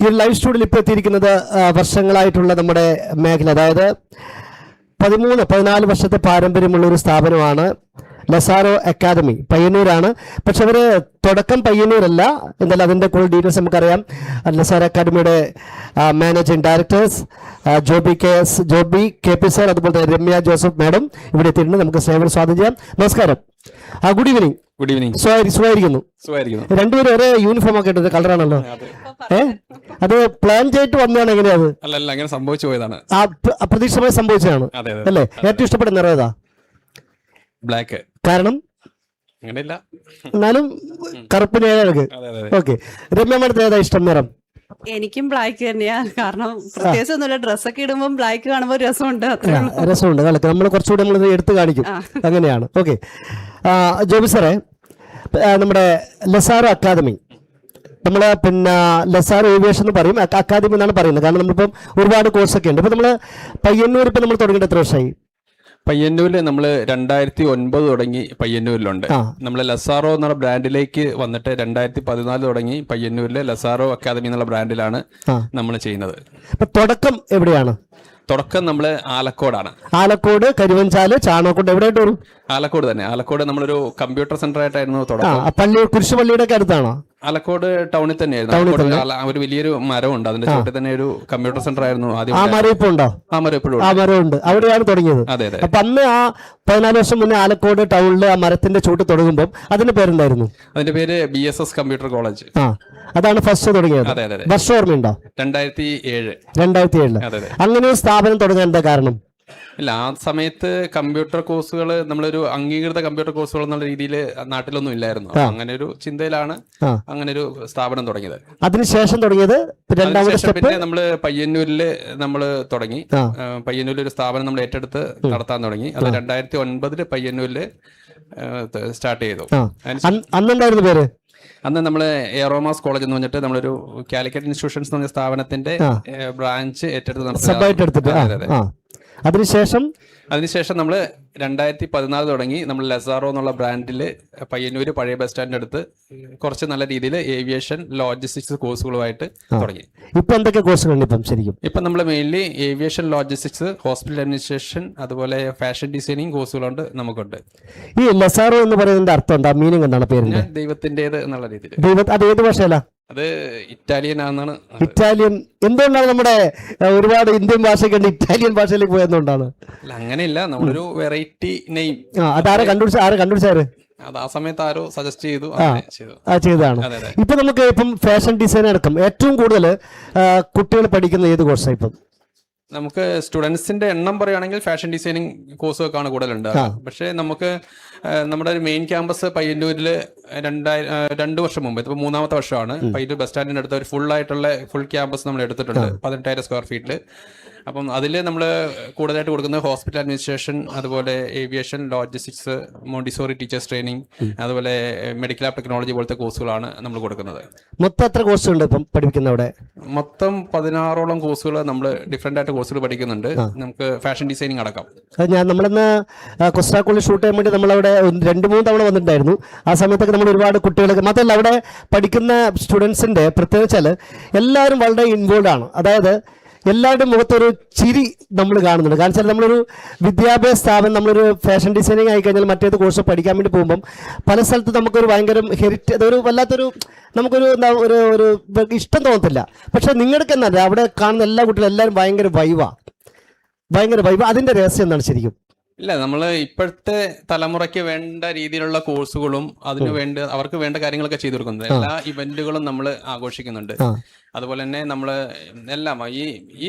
ഈ ലൈവ് സ്റ്റുഡിയോയിൽ ഇപ്പോൾ എത്തിയിരിക്കുന്നത് വർഷങ്ങളായിട്ടുള്ള നമ്മുടെ മേഖല. അതായത് പതിമൂന്ന് പതിനാല് വർഷത്തെ പാരമ്പര്യമുള്ള ഒരു സ്ഥാപനമാണ് ലസാറോ അക്കാദമി പയ്യന്നൂരാണ് പക്ഷെ അവർ തുടക്കം പയ്യന്നൂരല്ല എന്തായാലും അതിന്റെ കൂടുതൽ ഡീറ്റെയിൽസ് നമുക്കറിയാം. ലസാറോ അക്കാദമിയുടെ managing directors Joby K S Joby K P sir അതുപോലെ തന്നെ രമ്യ ജോസഫ് മാഡം ഇവിടെ എത്തിയിട്ടുണ്ട്. നമുക്ക് സ്നേഹം സ്വാഗതം ചെയ്യാം. നമസ്കാരം. ആ ഗുഡ് ഈവനിങ് ഗുഡ് ഈവനിങ് സുഖമായിരി- സുഖമായിരിക്കുന്നു. രണ്ടുപേരും ഒരേ യൂണിഫോം ഒക്കെ ഇട്ടത് കളറാണല്ലോ അത് പ്ലാൻ ചെയ്തിട്ട് വന്നതാണ് എങ്ങനെയാത് അല്ല അല്ല അങ്ങനെ സംഭവിച്ചു പോയതാണ്. അപ്രതീക്ഷിതമായി സംഭവിച്ചതാണ്. അല്ലേ? ഏറ്റവും ഇഷ്ടപ്പെട്ട നിറം ഏതാ? ബ്ലാക്ക് കാരണം? അങ്ങനെയല്ല. എന്നാലും കറുപ്പ് ഏഴഴക് അതെ അതെ അതെ. ഓക്കെ. രമ്യ മേഡത്തിന് ഏതാ ഇഷ്ടം നിറം? എനിക്കും ബ്ലാക്ക് തന്നെയാ. കാരണം പ്രത്യേകിച്ച് ഒന്നുമില്ല. ഡ്രസ്സൊക്കെ ഇടുമ്പോൾ ബ്ലാക്ക് കാണുമ്പോൾ രസമുണ്ട് രസമുണ്ട്. കളക്ക് നമ്മൾ കുറച്ചുകൂടി നമ്മൾ എടുത്ത് കാണിക്കും. അങ്ങനെയാണ്. ഓക്കെ. ജോബി സാറേ നമ്മുടെ ലസാറോ അക്കാദമി. നമ്മൾ പിന്നെ ലസാർ ഏവിയേഷൻ എന്ന് പറയും. അക്കാദമി എന്നാണ് പറയുന്നത്. കാരണം നമ്മളിപ്പം ഒരുപാട് കോഴ്സൊക്കെ ഉണ്ട്. ഇപ്പം നമ്മൾ പയ്യന്നൂർ ഇപ്പം നമ്മൾ തുടങ്ങിയിട്ട് എത്ര വർഷമായി പയ്യന്നൂരിൽ നമ്മൾ രണ്ടായിരത്തി ഒൻപത് തുടങ്ങി പയ്യന്നൂരിലുണ്ട്. നമ്മൾ ലസാറോ എന്നുള്ള ബ്രാൻഡിലേക്ക് വന്നിട്ട് രണ്ടായിരത്തി പതിനാല് തുടങ്ങി പയ്യന്നൂരിലെ ലസാറോ അക്കാദമി എന്നുള്ള ബ്രാൻഡിലാണ് നമ്മൾ ചെയ്യുന്നത്. തുടക്കം എവിടെയാണ്? തുടക്കം നമ്മൾ ആലക്കോടാണ്. ആലക്കോട് കരുവഞ്ചാൽ ചാണകോട് എവിടെയായിട്ട് വരും ആലക്കോട് തന്നെ. ആലക്കോട് നമ്മളൊരു കമ്പ്യൂട്ടർ സെന്റർ ആയിട്ടായിരുന്നു തുടക്കം. പള്ളി കുരിശുപള്ളിയുടെ ഒക്കെ അടുത്താണോ? ആലക്കോട് ടൗണിൽ തന്നെയായിരുന്നു. ഒരു വലിയൊരു മരമുണ്ട്. അതിന്റെ ചുവട്ടിൽ തന്നെ ഒരു കമ്പ്യൂട്ടർ സെന്റർ ആയിരുന്നു ആദ്യം ആ മരം ഇപ്പൊ ഉണ്ടോ? ആ മരം എപ്പോഴും ആ മരം ഉണ്ട് അവിടെയാണ് തുടങ്ങിയത്. അതെ അതെ. അപ്പൊ അന്ന് ആ പതിനാല് വർഷം മുന്നേ ആലക്കോട് ടൗണിൽ ആ മരത്തിന്റെ ചൂട്ട് തുടങ്ങുമ്പോൾ അതിന്റെ പേരെന്തായിരുന്നു? അതിന്റെ പേര് B S S computer college ആ അതാണ് ഫസ്റ്റ് തുടങ്ങിയത്. അതെ അതെ അതെ. വർഷം ഓർമ്മയുണ്ടോ രണ്ടായിരത്തി ഏഴ്. രണ്ടായിരത്തി ഏഴിൽ. അങ്ങനെ സ്ഥാപനം തുടങ്ങാൻ എന്താ കാരണം? ഇല്ല ആ സമയത്ത് കമ്പ്യൂട്ടർ കോഴ്സുകൾ നമ്മളൊരു അംഗീകൃത കമ്പ്യൂട്ടർ കോഴ്സുകൾ എന്നുള്ള രീതിയിൽ നാട്ടിലൊന്നും ഇല്ലായിരുന്നു. അങ്ങനെ ഒരു ചിന്തയിലാണ് അങ്ങനെ ഒരു സ്ഥാപനം തുടങ്ങിയത്. അതിനുശേഷം തുടങ്ങിയത് രണ്ടാമത്തെ പിന്നെ നമ്മൾ പയ്യന്നൂരിൽ നമ്മൾ തുടങ്ങി. പയ്യന്നൂരിൽ ഒരു സ്ഥാപനം നമ്മൾ ഏറ്റെടുത്ത് നടത്താൻ തുടങ്ങി. അത് രണ്ടായിരത്തി ഒൻപതിൽ പയ്യന്നൂരിൽ സ്റ്റാർട്ട് ചെയ്തു. അന്നുണ്ടായിരുന്നു പേര്? അന്ന് നമ്മൾ എയറോമാസ് കോളേജ് എന്ന് പറഞ്ഞിട്ട് നമ്മളൊരു കാലിക്കറ്റ് ഇൻസ്റ്റിറ്റ്യൂഷൻസ് എന്ന് സ്ഥാപനത്തിന്റെ ബ്രാഞ്ച് ഏറ്റെടുത്ത് നടത്തുക അതിനുശേഷം അതിനുശേഷം നമ്മൾ രണ്ടായിരത്തി പതിനാല് തുടങ്ങി നമ്മൾ ലസാറോ എന്നുള്ള ബ്രാൻഡിൽ പയ്യന്നൂര് പഴയ ബസ് സ്റ്റാൻഡിന്റെ അടുത്ത് കുറച്ച് നല്ല രീതിയിൽ ഏവിയേഷൻ ലോജിസ്റ്റിക്സ് കോഴ്സുകളുമായിട്ട് തുടങ്ങി. ഇപ്പൊ എന്തൊക്കെ കോഴ്സുകളുണ്ട് ഇപ്പം ശരിക്കും? ഇപ്പൊ നമ്മൾ mainly aviation logistics hospital administration അതുപോലെ ഫാഷൻ ഡിസൈനിങ് കോഴ്സുകളുണ്ട് നമുക്കുണ്ട്. ഈ ലസാറോ എന്ന് പറയുന്നതിന്റെ അർത്ഥം എന്താ? മീനിങ് എന്താണ്? പേര് ദൈവത്തിന്റേത് എന്നുള്ള രീതിയിൽ ദൈവ അത് ഏത് ഭാഷയിലാ? അത് ഇറ്റാലിയൻ ആണെന്നാണ് ഇറ്റാലിയൻ എന്തുകൊണ്ടാണ് നമ്മുടെ ഒരുപാട് ഇന്ത്യൻ ഭാഷയൊക്കെ ഇറ്റാലിയൻ ഭാഷയിലേക്ക് പോയതുകൊണ്ടാണ് അല്ല അങ്ങനെയില്ല നമ്മളൊരു വെറൈറ്റി നെയിം അതാരെ കണ്ടുപിടിച്ച ആരെ കണ്ടുപിടിച്ചാര്? അത് ആ സമയത്ത് ആരോ സജസ്റ്റ് ചെയ്തു ആ ചെയ്തതാണ്. ഇപ്പൊ നമുക്ക് ഇപ്പം ഫാഷൻ ഡിസൈൻ അടക്കം ഏറ്റവും കൂടുതൽ കുട്ടികൾ പഠിക്കുന്ന ഏത് കോഴ്സാണ് ഇപ്പം? നമുക്ക് സ്റ്റുഡൻസിന്റെ എണ്ണം പറയുകയാണെങ്കിൽ ഫാഷൻ ഡിസൈനിങ് കോഴ്സുകൾക്കാണ് കൂടുതലുണ്ട്. പക്ഷേ നമുക്ക് നമ്മുടെ ഒരു മെയിൻ ക്യാമ്പസ് പയ്യന്നൂരിൽ രണ്ടായി രണ്ടു രണ്ട് വർഷം മുമ്പ് ഇതിപ്പോൾ മൂന്നാമത്തെ വർഷമാണ്. പയ്യന്നൂർ ബസ് സ്റ്റാൻഡിന്റെ അടുത്ത് ഒരു ഫുൾ ആയിട്ടുള്ള ഫുൾ ക്യാമ്പസ് നമ്മൾ എടുത്തിട്ടുണ്ട് പതിനെട്ടായിരം സ്ക്വയർ ഫീറ്റിൽ അപ്പം അതിൽ നമ്മൾ കൂടുതലായിട്ട് കൊടുക്കുന്നത് ഹോസ്പിറ്റൽ അഡ്മിനിസ്ട്രേഷൻ അതുപോലെ aviation logistics Montessori teachers training അതുപോലെ മെഡിക്കൽ ആപ്പ് ടെക്നോളജി പോലത്തെ കോഴ്സുകളാണ് നമ്മൾ കൊടുക്കുന്നത്. മൊത്തം എത്ര കോഴ്സുണ്ട് ഇപ്പം പഠിപ്പിക്കുന്ന അവിടെ? മൊത്തം പതിനാറോളം കോഴ്സുകൾ നമ്മൾ ഡിഫറെന്റ് ആയിട്ട് കോഴ്സുകൾ പഠിക്കുന്നുണ്ട്. നമുക്ക് ഫാഷൻ ഡിസൈനിങ് അടക്കം. അത് ഞാൻ നമ്മളിന്ന് കൊസ്റ്റാക്കോളിൽ ഷൂട്ട് ചെയ്യാൻ വേണ്ടി നമ്മളവിടെ രണ്ട് മൂന്ന് തവണ വന്നിട്ടുണ്ടായിരുന്നു. ആ സമയത്തൊക്കെ നമ്മൾ ഒരുപാട് കുട്ടികളൊക്കെ മാത്രമല്ല അവിടെ പഠിക്കുന്ന സ്റ്റുഡൻസിന്റെ പ്രത്യേകിച്ചാൽ എല്ലാവരും വളരെ ഇൻവോൾവ് ആണ്. അതായത് എല്ലാവരുടെയും മുഖത്തൊരു ചിരി നമ്മൾ കാണുന്നുണ്ട്. കാരണം വെച്ചാൽ നമ്മളൊരു വിദ്യാഭ്യാസ സ്ഥാപനം നമ്മളൊരു ഫാഷൻ ഡിസൈനിങ് ആയി കഴിഞ്ഞാൽ മറ്റേത് കോഴ്സ് പഠിക്കാൻ വേണ്ടി പോകുമ്പം പല സ്ഥലത്ത് നമുക്കൊരു ഭയങ്കര ഹെറിറ്റ് അതൊരു വല്ലാത്തൊരു നമുക്കൊരു എന്താ ഒരു ഒരു ഇഷ്ടം തോന്നത്തില്ല. പക്ഷേ നിങ്ങൾക്ക് എന്നല്ല അവിടെ കാണുന്ന എല്ലാ കുട്ടികളും എല്ലാവരും ഭയങ്കര വൈവാണ് ഭയങ്കര വൈബ് അതിന്റെ രഹസ്യം എന്താണ് ശരിക്കും? ഇല്ല നമ്മൾ ഇപ്പോഴത്തെ തലമുറയ്ക്ക് വേണ്ട രീതിയിലുള്ള കോഴ്സുകളും അതിന് വേണ്ട അവർക്ക് വേണ്ട കാര്യങ്ങളൊക്കെ ചെയ്തു കൊടുക്കുന്നുണ്ട്. എല്ലാ ഇവന്റുകളും നമ്മൾ ആഘോഷിക്കുന്നുണ്ട്. അതുപോലെ തന്നെ നമ്മൾ എല്ലാം ഈ ഈ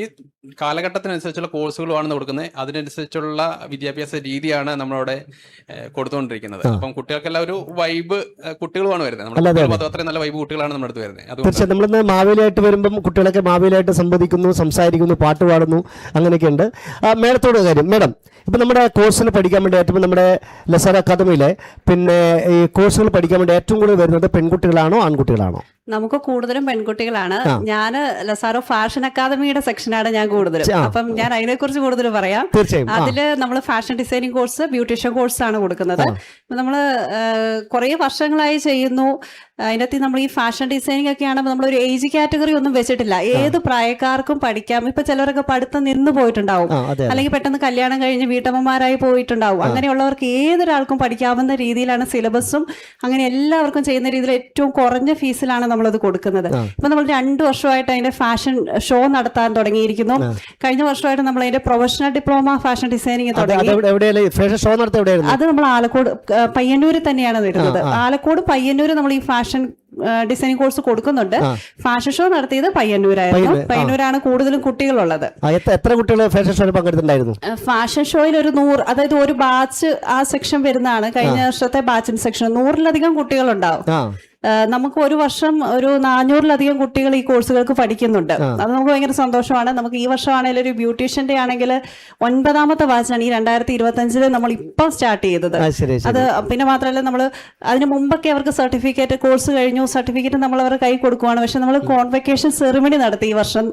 കാലഘട്ടത്തിനനുസരിച്ചുള്ള കോഴ്സുകളുമാണ് കൊടുക്കുന്നത്. അതിനനുസരിച്ചുള്ള വിദ്യാഭ്യാസ രീതിയാണ് നമ്മളവിടെ കൊടുത്തുകൊണ്ടിരിക്കുന്നത്. അപ്പം കുട്ടികൾക്കെല്ലാം ഒരു വൈബ് കുട്ടികളുമാണ് വരുന്നത്. നമ്മുടെ അത്രയും നല്ല വൈബ് കുട്ടികളാണ് നമ്മുടെ അടുത്ത് വരുന്നത്. തീർച്ചയായും നമ്മളിന്ന് മാവേലിയായിട്ട് വരുമ്പം കുട്ടികളൊക്കെ മാവേലിയായിട്ട് സംവദിക്കുന്നു സംസാരിക്കുന്നു പാട്ട് പാടുന്നു അങ്ങനെയൊക്കെ ഉണ്ട് മേഡത്തോട് കാര്യം. മേഡം ഇപ്പം നമ്മുടെ കോഴ്സിന് പഠിക്കാൻ വേണ്ടി ഏറ്റവും നമ്മുടെ ലസർ അക്കാദമിയിലെ പിന്നെ ഈ കോഴ്സുകൾ പഠിക്കാൻ വേണ്ടി ഏറ്റവും കൂടുതൽ വരുന്നത് പെൺകുട്ടികളാണോ ആൺകുട്ടികളാണോ? നമുക്ക് കൂടുതലും പെൺകുട്ടികളാണ്. ഞാൻ ലസാറോ ഫാഷൻ അക്കാദമിയുടെ സെക്ഷനാണ് ഞാൻ കൂടുതലും. ആ. അപ്പം ഞാൻ അതിനെ കുറിച്ച് കൂടുതൽ പറയാം. അതിൽ നമ്മൾ fashion designing course beautician course ആണ് കൊടുക്കുന്നത് നമ്മൾ കുറേ വർഷങ്ങളായി ചെയ്യുന്നു. അതിനകത്ത് നമ്മൾ ഈ ഫാഷൻ ഡിസൈനിങ് ഒക്കെ ആണെങ്കിൽ നമ്മൾ ഒരു ഏജ് കാറ്റഗറി ഒന്നും വെച്ചിട്ടില്ല. ഏത് പ്രായക്കാർക്കും പഠിക്കാം. ഇപ്പൊ ചിലരൊക്കെ പഠിത്തം നിന്ന് പോയിട്ടുണ്ടാവും. അല്ലെങ്കിൽ പെട്ടെന്ന് കല്യാണം കഴിഞ്ഞ് വീട്ടമ്മമാരായി പോയിട്ടുണ്ടാവും. അങ്ങനെയുള്ളവർക്ക് ഏതൊരാൾക്കും പഠിക്കാവുന്ന രീതിയിലാണ് സിലബസും. അങ്ങനെ എല്ലാവർക്കും ചെയ്യുന്ന രീതിയിൽ ഏറ്റവും കുറഞ്ഞ ഫീസിലാണ് നമ്മളത് കൊടുക്കുന്നത്. ഇപ്പൊ നമ്മൾ രണ്ടു വർഷമായിട്ട് അതിന്റെ ഫാഷൻ ഷോ നടത്താൻ തുടങ്ങിയിരിക്കുന്നു. കഴിഞ്ഞ വർഷമായിട്ട് നമ്മൾ അതിന്റെ പ്രൊഫഷണൽ ഡിപ്ലോമ ഫാഷൻ ഡിസൈനിങ് തുടങ്ങി. ഷോ അത് നമ്മൾ ആലക്കോട് പയ്യന്നൂര് തന്നെയാണ് വരുന്നത്. ആലക്കോട് പയ്യന്നൂര് നമ്മൾ ഈ ഫാഷൻ ഡിസൈനിങ് കോഴ്സ് കൊടുക്കുന്നുണ്ട്. ഫാഷൻ ഷോ നടത്തിയത് പയ്യന്നൂരായിരുന്നു. പയ്യന്നൂരാണ് കൂടുതലും കുട്ടികളുള്ളത്. എത്ര കുട്ടികൾ ഫാഷൻ ഷോയിൽ പങ്കെടുത്തിട്ടുണ്ടായിരുന്നു? ഫാഷൻ ഷോയിൽ ഒരു നൂറ് അതായത് ഒരു ബാച്ച് ആ സെക്ഷൻ വരുന്നതാണ്. കഴിഞ്ഞ വർഷത്തെ ബാച്ചിൻ സെക്ഷൻ നൂറിലധികം കുട്ടികളുണ്ടാവും. നമുക്ക് ഒരു വർഷം ഒരു നാനൂറിലധികം കുട്ടികൾ ഈ കോഴ്സുകൾക്ക് പഠിക്കുന്നുണ്ട്. അത് നമുക്ക് ഭയങ്കര സന്തോഷമാണ്. നമുക്ക് ഈ വർഷമാണെങ്കിലും ഒരു ബ്യൂട്ടീഷ്യന്റെ ആണെങ്കിൽ ഒൻപതാമത്തെ ബാച്ചാണ് ഈ രണ്ടായിരത്തി ഇരുപത്തി അഞ്ചിൽ നമ്മൾ ഇപ്പം സ്റ്റാർട്ട് ചെയ്തത്. അത് പിന്നെ മാത്രമല്ല നമ്മൾ അതിന് മുമ്പൊക്കെ അവർക്ക് സർട്ടിഫിക്കറ്റ് കോഴ്സ് കഴിഞ്ഞു. സർട്ടിഫിക്കറ്റ് നമ്മൾ അവരുടെ കൈ കൊടുക്കുവാണ്. പക്ഷെ നമ്മൾ കോൺവെക്കേഷൻ സെറിമണി നടത്തി ഈ വർഷം.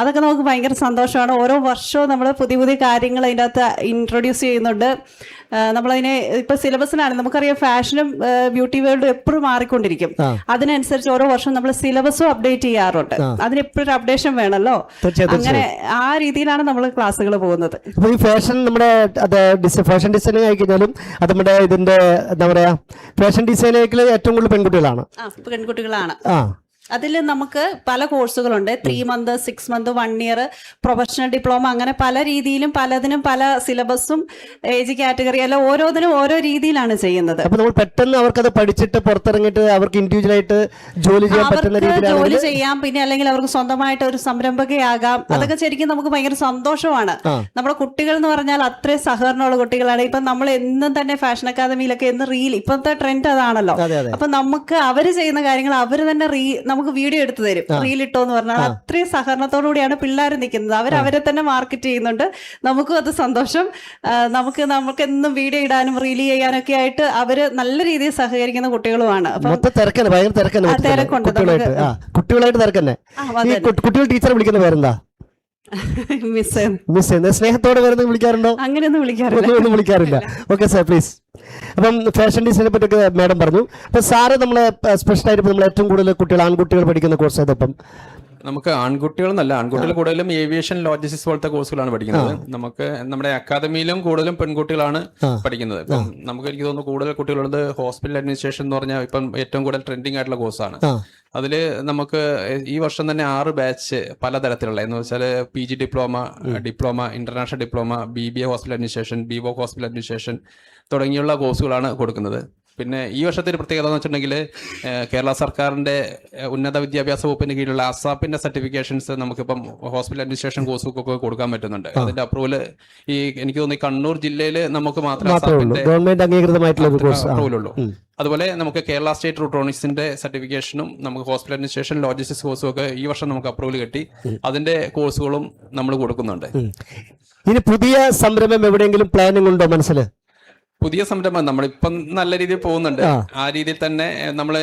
അതൊക്കെ നമുക്ക് ഭയങ്കര സന്തോഷമാണ്. ഓരോ വർഷവും നമ്മൾ പുതിയ പുതിയ കാര്യങ്ങൾ അതിന്റെ അകത്ത് ഇൻട്രൊഡ്യൂസ് ചെയ്യുന്നുണ്ട്. നമ്മളതിനെ ഇപ്പൊ സിലബസിനാണ് നമുക്കറിയാം ഫാഷനും ബ്യൂട്ടി വേൾഡും എപ്പോഴും മാറിക്കൊണ്ടിരിക്കും. ആ. അതിനനുസരിച്ച് ഓരോ വർഷം നമ്മൾ സിലബസും അപ്ഡേറ്റ് ചെയ്യാറുണ്ട്. അതിന് എപ്പോഴും ഒരു അപ്ഡേഷൻ വേണമല്ലോ അങ്ങനെ ആ രീതിയിലാണ് നമ്മൾ ക്ലാസ്സുകൾ പോകുന്നത്. ഈ ഫാഷൻ നമ്മുടെ ഫാഷൻ ഡിസൈനിങ് ആയി കഴിഞ്ഞാലും അത് നമ്മുടെ ഇതിന്റെ എന്താ പറയാ ഫാഷൻ ഡിസൈനിങ്ങിൽ ഏറ്റവും കൂടുതൽ പെൺകുട്ടികളാണ്. പെൺകുട്ടികളാണ്. ആ. അതിൽ നമുക്ക് പല കോഴ്സുകളുണ്ട്. Three month six month one year professional diploma അങ്ങനെ പല രീതിയിലും പലതിനും പല സിലബസും ഏജ് കാറ്റഗറി അല്ല ഓരോന്നിനും ഓരോ രീതിയിലാണ് ചെയ്യുന്നത്. അപ്പൊ നമ്മൾ പെട്ടെന്ന് അവർക്കത് പഠിച്ചിട്ട് പുറത്തിറങ്ങിയിട്ട് അവർക്ക് ഇൻഡിവിജ്വൽ ആയിട്ട് ജോലി ചെയ്യാൻ പറ്റുന്ന രീതിയിലാണ് ജോലി ചെയ്യാം. പിന്നെ അല്ലെങ്കിൽ അവർക്ക് സ്വന്തമായിട്ട് ഒരു സംരംഭകയാകാം. അതൊക്കെ ശരിക്കും നമുക്ക് ഭയങ്കര സന്തോഷമാണ്. നമ്മുടെ കുട്ടികൾ എന്ന് പറഞ്ഞാൽ അത്രയും സഹകരണമുള്ള കുട്ടികളാണ്. ഇപ്പൊ നമ്മൾ എന്നും തന്നെ ഫാഷൻ അക്കാദമിയിലൊക്കെ എന്ന് റീൽ ഇപ്പോഴത്തെ ട്രെൻഡ് അതാണല്ലോ. അതെ അതെ. അപ്പൊ നമുക്ക് അവർ ചെയ്യുന്ന കാര്യങ്ങൾ അവർ തന്നെ റീ നമുക്ക് വീഡിയോ എടുത്തു തരും. റീലിട്ടോ എന്ന് പറഞ്ഞാൽ അത്രയും സഹകരണത്തോടു കൂടിയാണ് പിള്ളേർ നിൽക്കുന്നത്. അവർ അവരെ തന്നെ മാർക്കറ്റ് ചെയ്യുന്നുണ്ട്. നമുക്കും അത് സന്തോഷം. നമുക്ക് നമുക്ക് എന്നും വീഡിയോ ഇടാനും റീൽ ചെയ്യാനൊക്കെ ആയിട്ട് അവർ നല്ല രീതിയിൽ സഹകരിക്കുന്ന കുട്ടികളുമാണ്. തിരക്കുണ്ട്. കുട്ടികളായിട്ട് തിരക്കന്നെ. കുട്ടികൾ ടീച്ചറെ വിളിക്കുന്ന പേരെന്താ? മിസ് ചെയ്യുന്നത് സ്നേഹത്തോടെ വരുന്നത് വിളിക്കാറുണ്ടോ? അങ്ങനെയൊന്നും വിളിക്കാറില്ല. ഒന്നും വിളിക്കാറില്ല. ഓക്കെ സാർ പ്ലീസ് അപ്പം ഫാഷൻ ഡിസൈനെ പറ്റിയൊക്കെ മാഡം പറഞ്ഞു. അപ്പൊ സാറ് നമ്മളെ സ്പെഷ്യൽ ആയിട്ട് നമ്മൾ ഏറ്റവും കൂടുതൽ കുട്ടികൾ ആൺകുട്ടികൾ പഠിക്കുന്ന കോഴ്സ് ഏതപ്പം നമുക്ക് ആൺകുട്ടികൾ എന്നല്ല ആൺകുട്ടികൾ കൂടുതലും ഏവിയേഷൻ ലോജിസ്റ്റിക്സ് പോലത്തെ കോഴ്സുകളാണ് പഠിക്കുന്നത്. നമുക്ക് നമ്മുടെ അക്കാദമിയിലും കൂടുതലും പെൺകുട്ടികളാണ് പഠിക്കുന്നത്. ഇപ്പം നമുക്ക് എനിക്ക് തോന്നുന്നു കൂടുതൽ കുട്ടികളുള്ളത് ഹോസ്പിറ്റൽ അഡ്മിനിസ്ട്രേഷൻ എന്ന് പറഞ്ഞാൽ ഇപ്പം ഏറ്റവും കൂടുതൽ ട്രെൻഡിങ് ആയിട്ടുള്ള കോഴ്സാണ് അതിൽ അതിൽ നമുക്ക് ഈ വർഷം തന്നെ ആറ് ബാച്ച് പലതരത്തിലുള്ള എന്ന് വെച്ചാൽ P G diploma diploma international diploma B B A hospital administration B voc hospital administration തുടങ്ങിയുള്ള കോഴ്സുകളാണ് കൊടുക്കുന്നത്. പിന്നെ ഈ വർഷത്തെ ഒരു പ്രത്യേകത എന്ന് വെച്ചിട്ടുണ്ടെങ്കിൽ കേരള സർക്കാരിന്റെ ഉന്നത വിദ്യാഭ്യാസ വകുപ്പിന് കീഴിലുള്ള അസാപ്പിന്റെ സർട്ടിഫിക്കേഷൻസ് നമുക്കിപ്പം ഹോസ്പിറ്റൽ അഡ്മിനിസ്ട്രേഷൻ കോഴ്സുകൾക്ക് കൊടുക്കാൻ പറ്റുന്നുണ്ട്. അതിന്റെ അപ്രൂവൽ ഈ എനിക്ക് തോന്നുന്നു കണ്ണൂർ ജില്ലയിൽ നമുക്ക് മാത്രമേ അപ്രൂവലുള്ളൂ അസാപ്പിന്റെ ഗവൺമെന്റ് അംഗീകൃതമായിട്ടുള്ള ഉള്ളൂ. അതുപോലെ നമുക്ക് കേരള സ്റ്റേറ്റ് റൂട്രോണിക്സിന്റെ സർട്ടിഫിക്കേഷനും നമുക്ക് ഹോസ്പിറ്റൽ അഡ്മിനിസ്ട്രേഷൻ ലോജിസ്റ്റിക്സ് കോഴ്സും ഒക്കെ ഈ വർഷം നമുക്ക് അപ്രൂവൽ കിട്ടി. അതിന്റെ കോഴ്സുകളും നമ്മൾ കൊടുക്കുന്നുണ്ട്. ഇനി പുതിയ സംരംഭം എവിടെയെങ്കിലും പ്ലാനിംഗ് ഉണ്ടോ മനസ്സിൽ പുതിയ സംരംഭം നമ്മളിപ്പം നല്ല രീതിയിൽ പോകുന്നുണ്ട്. ആ. രീതിയിൽ തന്നെ നമ്മൾ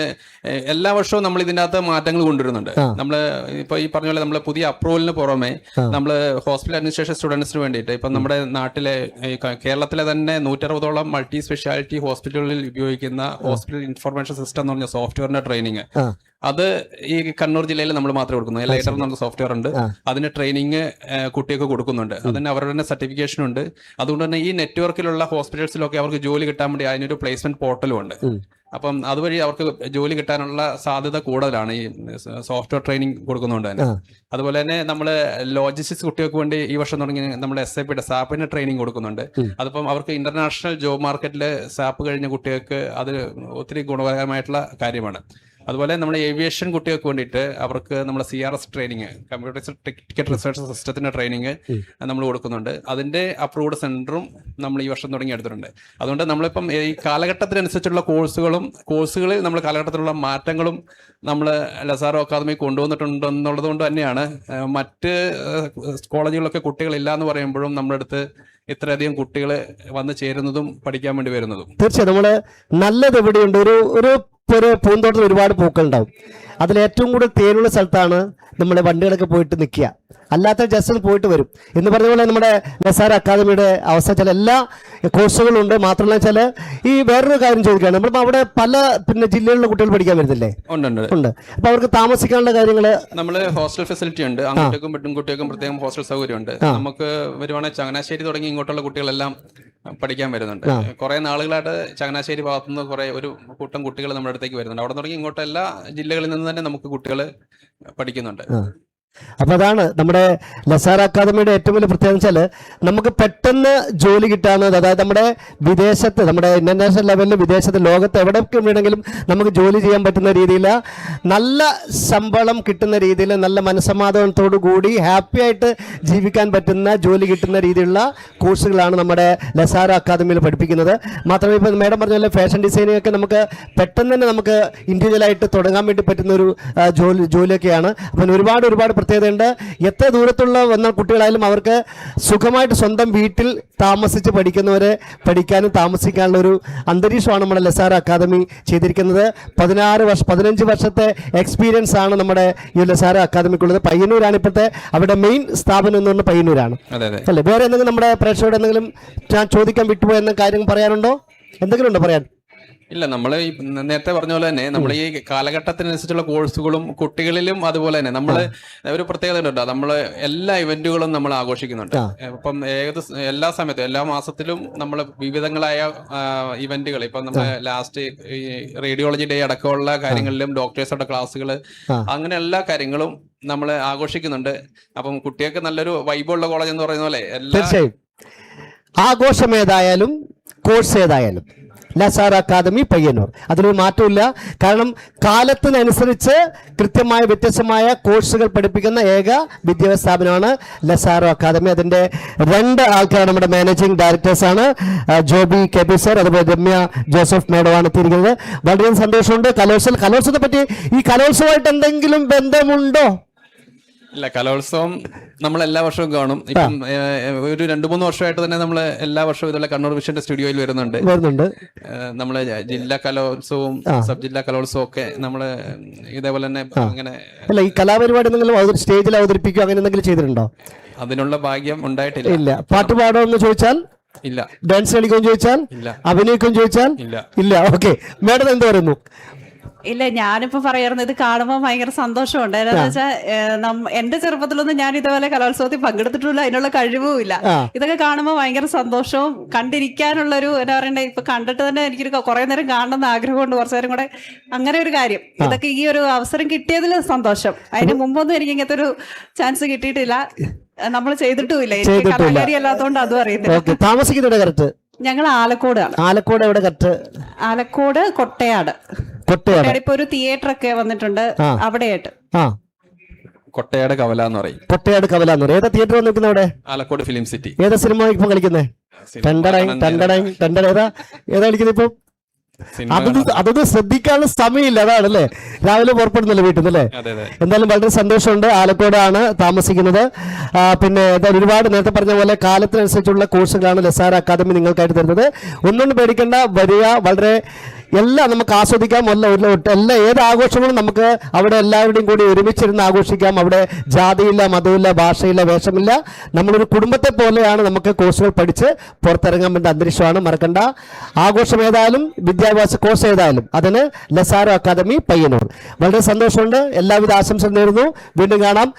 എല്ലാ വർഷവും നമ്മൾ ഇതിന്റെ അകത്ത് മാറ്റങ്ങൾ കൊണ്ടുവരുന്നുണ്ട്. നമ്മൾ നമ്മൾ ഇപ്പൊ ഈ പറഞ്ഞ പോലെ നമ്മൾ പുതിയ അപ്രൂവലിന് പുറമെ നമ്മൾ ഹോസ്പിറ്റൽ അഡ്മിനിസ്ട്രേഷൻ സ്റ്റുഡൻസിന് വേണ്ടിയിട്ട് ഇപ്പം നമ്മുടെ നാട്ടിലെ കേരളത്തിലെ തന്നെ നൂറ്ററുപതോളം മൾട്ടി സ്പെഷ്യാലിറ്റി ഹോസ്പിറ്റലുകളിൽ ഉപയോഗിക്കുന്ന ഹോസ്പിറ്റൽ ഇൻഫർമേഷൻ സിസ്റ്റം എന്ന് പറഞ്ഞ സോഫ്റ്റ്വെയറിന്റെ ട്രെയിനിങ്. അത് ഈ കണ്ണൂർ ജില്ലയിൽ നമ്മൾ മാത്രമേ കൊടുക്കുന്നു. ലൈറ്റർ എന്ന് പറഞ്ഞ സോഫ്റ്റ്വെയർ ഉണ്ട്. അതിന് ട്രെയിനിങ് കുട്ടികൾക്ക് കൊടുക്കുന്നുണ്ട്. അതിന് അവരുടെ തന്നെ സർട്ടിഫിക്കേഷൻ ഉണ്ട്. അതുകൊണ്ട് തന്നെ ഈ നെറ്റ്വർക്കിലുള്ള ഹോസ്പിറ്റൽസിലൊക്കെ അവർക്ക് ജോലി കിട്ടാൻ വേണ്ടി അതിനൊരു പ്ലേസ്മെന്റ് പോർട്ടലും ഉണ്ട്. അപ്പം അതുവഴി അവർക്ക് ജോലി കിട്ടാനുള്ള സാധ്യത കൂടുതലാണ് ഈ സോഫ്റ്റ്വെയർ ട്രെയിനിങ് കൊടുക്കുന്നതുകൊണ്ട് തന്നെ. അതുപോലെ തന്നെ നമ്മൾ ലോജിസ്റ്റിക്സ് കുട്ടികൾക്ക് വേണ്ടി ഈ വർഷം തുടങ്ങി നമ്മൾ എസ് ഐ പിയുടെ സാപ്പിന്റെ ട്രെയിനിങ് കൊടുക്കുന്നുണ്ട്. അതിപ്പം അവർക്ക് ഇന്റർനാഷണൽ ജോബ് മാർക്കറ്റിൽ സാപ്പ് കഴിഞ്ഞ കുട്ടികൾക്ക് അത് ഒത്തിരി ഗുണകരമായിട്ടുള്ള കാര്യമാണ്. അതുപോലെ നമ്മൾ ഏവിയേഷൻ കുട്ടികൾക്ക് വേണ്ടിയിട്ട് അവർക്ക് നമ്മൾ C R S training computer ticket research സിസ്റ്റത്തിന്റെ ട്രെയിനിങ് നമ്മൾ കൊടുക്കുന്നുണ്ട്. അതിന്റെ അപ്രൂവ്ഡ് സെന്ററും നമ്മൾ ഈ വർഷം തുടങ്ങി എടുത്തിട്ടുണ്ട്. അതുകൊണ്ട് നമ്മളിപ്പം ഈ കാലഘട്ടത്തിനനുസരിച്ചുള്ള കോഴ്സുകളും കോഴ്സുകളിൽ നമ്മൾ കാലഘട്ടത്തിലുള്ള മാറ്റങ്ങളും നമ്മൾ ലസാറോ അക്കാദമി കൊണ്ടുവന്നിട്ടുണ്ടെന്നുള്ളത് കൊണ്ട് തന്നെയാണ്. മറ്റ് കോളേജുകളിലൊക്കെ കുട്ടികളില്ല എന്ന് പറയുമ്പോഴും നമ്മുടെ അടുത്ത് ഇത്രയധികം കുട്ടികൾ വന്നു ചേരുന്നതും പഠിക്കാൻ വേണ്ടി വരുന്നതും. തീർച്ചയായും. നമ്മൾ നല്ലത് എവിടെയുണ്ട്? ഒരു ഒരു ഇപ്പോൾ ഒരു പൂന്തോട്ടത്തിൽ ഒരുപാട് പൂക്കൾ ഉണ്ടാവും അതിൽ ഏറ്റവും കൂടുതൽ തേനുള്ള സ്ഥലത്താണ് നമ്മളെ വണ്ടികളൊക്കെ പോയിട്ട് നിൽക്കുക. അല്ലാത്ത ജസ്റ്റ് പോയിട്ട് വരും. എന്ന് പറഞ്ഞ പോലെ നമ്മുടെ നിസാർ അക്കാദമിയുടെ അവസ്ഥ ചില എല്ലാ കോഴ്സുകളും ഉണ്ട്. മാത്രമല്ല വെച്ചാൽ ഈ വേറൊരു കാര്യം ചോദിക്കുകയാണ്. നമ്മളിപ്പോൾ അവിടെ പല പിന്നെ ജില്ലകളിലെ കുട്ടികൾ പഠിക്കാൻ വരുന്നില്ലേ? ഉണ്ട് അപ്പൊ അവർക്ക് താമസിക്കാനുള്ള കാര്യങ്ങൾ നമ്മൾ ഹോസ്റ്റൽ ഫെസിലിറ്റി ഉണ്ട്. അങ്ങോട്ടേക്കും പെൺകുട്ടികൾക്കും പ്രത്യേകം ഹോസ്റ്റൽ സൗകര്യം ഉണ്ട് നമുക്ക് വരുവാണെങ്കിൽ ചങ്ങനാശ്ശേരി തുടങ്ങി ഇങ്ങോട്ടുള്ള കുട്ടികളെല്ലാം പഠിക്കാൻ വരുന്നുണ്ട്. കുറെ നാളുകളായിട്ട് ചങ്ങനാശ്ശേരി ഭാഗത്തുനിന്ന് കുറെ ഒരു കൂട്ടം കുട്ടികൾ നമ്മുടെ അടുത്തേക്ക് വരുന്നുണ്ട്. അവിടെ തുടങ്ങി ഇങ്ങോട്ട് എല്ലാ ജില്ലകളിൽ നിന്ന് തന്നെ നമുക്ക് കുട്ടികൾ പഠിക്കുന്നുണ്ട്. അപ്പൊ അതാണ് നമ്മുടെ ലസാർ അക്കാദമിയുടെ ഏറ്റവും വലിയ പ്രത്യേകത വെച്ചാൽ നമുക്ക് പെട്ടെന്ന് ജോലി കിട്ടാവുന്നത് അതായത് നമ്മുടെ വിദേശത്ത് നമ്മുടെ ഇന്റർനാഷണൽ ലെവലിൽ വിദേശത്ത് ലോകത്ത് എവിടെ വേണമെങ്കിലും നമുക്ക് ജോലി ചെയ്യാൻ പറ്റുന്ന രീതിയിൽ നല്ല ശമ്പളം കിട്ടുന്ന രീതിയിൽ നല്ല മനസ്സമാധാനത്തോടു കൂടി ഹാപ്പി ആയിട്ട് ജീവിക്കാൻ പറ്റുന്ന ജോലി കിട്ടുന്ന രീതിയിലുള്ള കോഴ്സുകളാണ് നമ്മുടെ ലസാർ അക്കാദമിയിൽ പഠിപ്പിക്കുന്നത്. മാത്രമേ ഇപ്പോൾ മേഡം പറഞ്ഞ പോലെ ഫാഷൻ ഡിസൈനിങ് ഒക്കെ നമുക്ക് പെട്ടെന്ന് തന്നെ നമുക്ക് ഇൻഡിവിജ്വലായിട്ട് തുടങ്ങാൻ വേണ്ടി പറ്റുന്ന ഒരു ജോലി ജോലിയൊക്കെയാണ്. അപ്പം ഒരുപാട് ഒരുപാട് പ്രത്യേകതയുണ്ട്. എത്ര ദൂരത്തുള്ള വന്ന കുട്ടികളായാലും അവർക്ക് സുഖമായിട്ട് സ്വന്തം വീട്ടിൽ താമസിച്ച് പഠിക്കുന്നവരെ പഠിക്കാനും താമസിക്കാനുള്ള ഒരു അന്തരീക്ഷമാണ് നമ്മുടെ ലസാർ അക്കാദമി ചെയ്തിരിക്കുന്നത്. പതിനാറ് വർഷം പതിനഞ്ച് വർഷത്തെ എക്സ്പീരിയൻസ് ആണ് നമ്മുടെ ഈ ലസാർ അക്കാദമിക്കുള്ളത് പയ്യന്നൂരാണ് ഇപ്പോഴത്തെ അവിടെ മെയിൻ സ്ഥാപനം എന്ന് പറഞ്ഞാൽ പയ്യന്നൂരാണ്. അല്ലേ? വേറെ എന്തെങ്കിലും നമ്മുടെ പ്രേക്ഷകരോട് എന്തെങ്കിലും ഞാൻ ചോദിക്കാൻ വിട്ടുപോയെന്ന കാര്യം പറയാനുണ്ടോ? എന്തെങ്കിലും ഉണ്ടോ പറയാൻ? ഇല്ല നമ്മൾ നേരത്തെ പറഞ്ഞ പോലെ തന്നെ നമ്മൾ ഈ കാലഘട്ടത്തിനനുസരിച്ചുള്ള കോഴ്സുകളും കുട്ടികളിലും അതുപോലെ തന്നെ നമ്മൾ ഒരു പ്രത്യേകത ഉണ്ട് നമ്മൾ എല്ലാ ഇവന്റുകളും നമ്മൾ ആഘോഷിക്കുന്നുണ്ട്. ഇപ്പം ഏത് എല്ലാ സമയത്തും എല്ലാ മാസത്തിലും നമ്മൾ വിവിധങ്ങളായ ഇവന്റുകൾ ഇപ്പം നമ്മൾ ലാസ്റ്റ് ഈ റേഡിയോളജി ഡേ അടക്കമുള്ള കാര്യങ്ങളിലും ഡോക്ടേഴ്സുടെ ക്ലാസ്സുകൾ അങ്ങനെ എല്ലാ കാര്യങ്ങളും നമ്മൾ ആഘോഷിക്കുന്നുണ്ട്. അപ്പം കുട്ടികൾക്ക് നല്ലൊരു വൈബുള്ള കോളേജ് എന്ന് പറയുന്ന പോലെ എല്ലാ ആഘോഷം ഏതായാലും കോഴ്സ് ഏതായാലും. Lazar academy Payyanur. അതിലൊരു മാറ്റമില്ല കാരണം കാലത്തിനനുസരിച്ച് കൃത്യമായ വ്യത്യസ്തമായ കോഴ്സുകൾ പഠിപ്പിക്കുന്ന ഏക വിദ്യാഭ്യാസ സ്ഥാപനമാണ് ലസാറോ അക്കാദമി. അതിന്റെ രണ്ട് ആൾക്കാർ നമ്മുടെ മാനേജിംഗ് ഡയറക്ടേഴ്സാണ് ജോബി കെ ബി സർ അതുപോലെ രമ്യ ജോസഫ് മേഡമാണ് എത്തിയിരിക്കുന്നത്. വളരെ സന്തോഷമുണ്ട്. കലോത്സവം കലോത്സവത്തെ പറ്റി ഈ കലോത്സവമായിട്ട് എന്തെങ്കിലും ബന്ധമുണ്ടോ? ഇല്ല കലോത്സവം നമ്മൾ എല്ലാ വർഷവും കാണും. ഇപ്പം ഒരു രണ്ടു മൂന്ന് വർഷമായിട്ട് തന്നെ നമ്മൾ എല്ലാ വർഷവും ഇതുപോലെ കണ്ണൂർ വിഷന്റെ സ്റ്റുഡിയോയിൽ വരുന്നുണ്ട്. വരുന്നുണ്ട്. നമ്മളെ ജില്ലാ കലോത്സവവും സബ് ജില്ലാ കലോത്സവം ഒക്കെ നമ്മൾ ഇതേപോലെ തന്നെ അങ്ങനെ അല്ല ഈ കലാപരിപാടി എന്തെങ്കിലും സ്റ്റേജിൽ അവതരിപ്പിക്കുക അങ്ങനെ എന്തെങ്കിലും ചെയ്തിട്ടുണ്ടോ? അതിനുള്ള ഭാഗ്യം ഉണ്ടായിട്ടില്ല. ഇല്ല. പാട്ട് എന്ന് ചോദിച്ചാൽ? ഇല്ല. ഡാൻസ് കളിക്കുമെന്ന് ചോദിച്ചാൽ? ഇല്ല. ചോദിച്ചാൽ? ഇല്ല. ഇല്ല. ഓക്കെ. മേഡം എന്ത് പറയുന്നു? ഇല്ല ഞാനിപ്പോ പറയാറുണ്ട് ഇത് കാണുമ്പോൾ ഭയങ്കര സന്തോഷമുണ്ട്. എന്താണെന്ന് വെച്ചാൽ എന്റെ ചെറുപ്പത്തിലൊന്നും ഞാൻ ഇതുപോലെ കലോത്സവത്തിൽ പങ്കെടുത്തിട്ടില്ല അതിനുള്ള കഴിവും ഇല്ല. ഇതൊക്കെ കാണുമ്പോൾ ഭയങ്കര സന്തോഷവും കണ്ടിരിക്കാനുള്ള ഒരു എന്താ പറയണ്ടേ ഇപ്പൊ കണ്ടിട്ട് തന്നെ എനിക്കൊരു കുറെ നേരം കാണണമെന്ന് ആഗ്രഹമുണ്ട് കുറച്ചു നേരം കൂടെ അങ്ങനെ ഒരു കാര്യം. ഇതൊക്കെ ഈ ഒരു അവസരം കിട്ടിയതിൽ സന്തോഷം. അതിന് മുമ്പൊന്നും എനിക്ക് ഇങ്ങനത്തെ ഒരു ചാൻസ് കിട്ടിയിട്ടില്ല. നമ്മൾ ചെയ്തിട്ടുമില്ല. എനിക്ക്. കലാകാരി അല്ലാത്തതുകൊണ്ട് അതും അറിയത്തില്ല. കറക്റ്റ്? ഞങ്ങൾ ആലക്കോടാണ് ആലക്കോട് എവിടെ കറക്റ്റ്? ആലക്കോട് കൊട്ടയാട്. കൊട്ടയാട്. ഇപ്പൊ ഒരു തിയേറ്റർ ഒക്കെ വന്നിട്ടുണ്ട്. അവിടെയായിട്ട്. ആ. കൊട്ടയാട് കവല എന്ന് പറയും. കൊട്ടയാട് കവല എന്ന് പറയും. ഏതാ തിയേറ്റർ വന്നിരിക്കുന്നത് അവിടെ? ആലക്കോട് ഫിലിം സിറ്റി ഏതാ സിനിമ ഇപ്പൊ കളിക്കുന്നേ? ടണ്ടടായി ടണ്ടടായി ടണ്ടട ഏതാ? ഏതാ കളിക്കുന്നത് ഇപ്പൊ? അതൊന്നും അതൊന്നും ശ്രദ്ധിക്കാനുള്ള സമയമില്ല അതാണ് അല്ലേ രാവിലെ പുറപ്പെടുന്നില്ല വീട്ടിൽ നിന്ന് അല്ലേ? എന്തായാലും വളരെ സന്തോഷമുണ്ട്. ആലക്കോടാണ് താമസിക്കുന്നത്. പിന്നെ എന്തായാലും ഒരുപാട് നേരത്തെ പറഞ്ഞ പോലെ കാലത്തിനനുസരിച്ചുള്ള കോഴ്സുകളാണ് ലസാര അക്കാദമി നിങ്ങൾക്കായിട്ട് തരുന്നത്. ഒന്നും പേടിക്കേണ്ട. വരിക വളരെ എല്ലാം നമുക്ക് ആസ്വദിക്കാം. ഒരു എല്ലാ ഏത് ആഘോഷങ്ങളും നമുക്ക് അവിടെ എല്ലാവരുടെയും കൂടി ഒരുമിച്ചിരുന്ന് ആഘോഷിക്കാം. അവിടെ ജാതിയില്ല മതമില്ല ഭാഷയില്ല വേഷമില്ല. നമ്മളൊരു കുടുംബത്തെ പോലെയാണ് നമുക്ക് കോഴ്സുകൾ പഠിച്ച് പുറത്തിറങ്ങാൻ വേണ്ട അന്തരീക്ഷമാണ്. മറക്കണ്ട. ആഘോഷം ഏതായാലും വിദ്യാഭ്യാസ കോഴ്സ് ഏതായാലും അതിന് ലസാരോ അക്കാദമി പയ്യന്നൂർ. വളരെ സന്തോഷമുണ്ട്. എല്ലാവിധ ആശംസ നേരുന്നു. വീണ്ടും കാണാം.